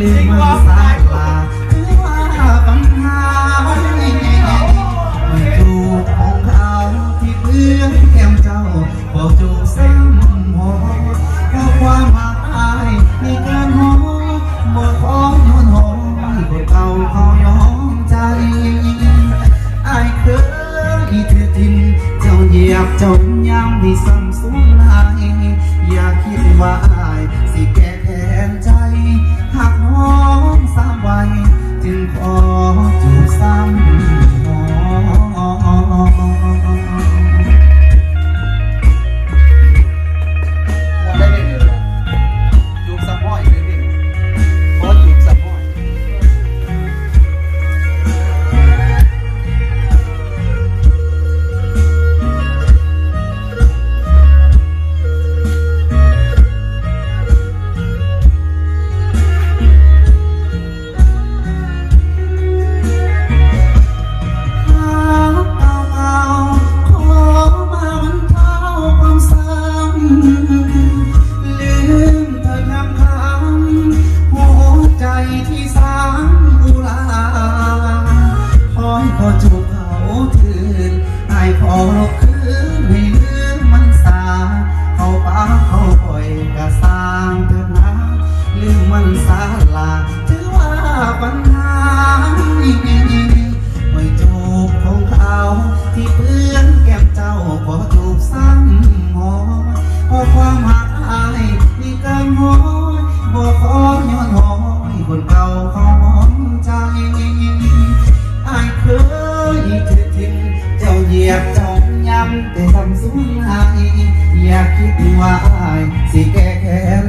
ลืมมันสายลาคือว่าปัญหาไม่ถูกของเขาที่เพื่อนแก้มเจ้าบอกจูบซ้ำหัวเพราะความหมายในการหอบ่ขอย้อนหอบ่เก่าขอยอมใจไอายเคยถือทิมเจ้าเหยียบเจ้าย้ำที่ซ้ำสูญลายอย่าคิดว่าอายสิแก อ้ขอรบคืนให้ลืมมันสา เขาปาเขาคอยกะสร้างเถิดนะลืมมันสาลาถือว่าปัญหาไม่จบของเขาที่เพื่อนแก้มเจ้าำแต่ทำสูงหายอยากคิดว่าอายสิแก้แค้น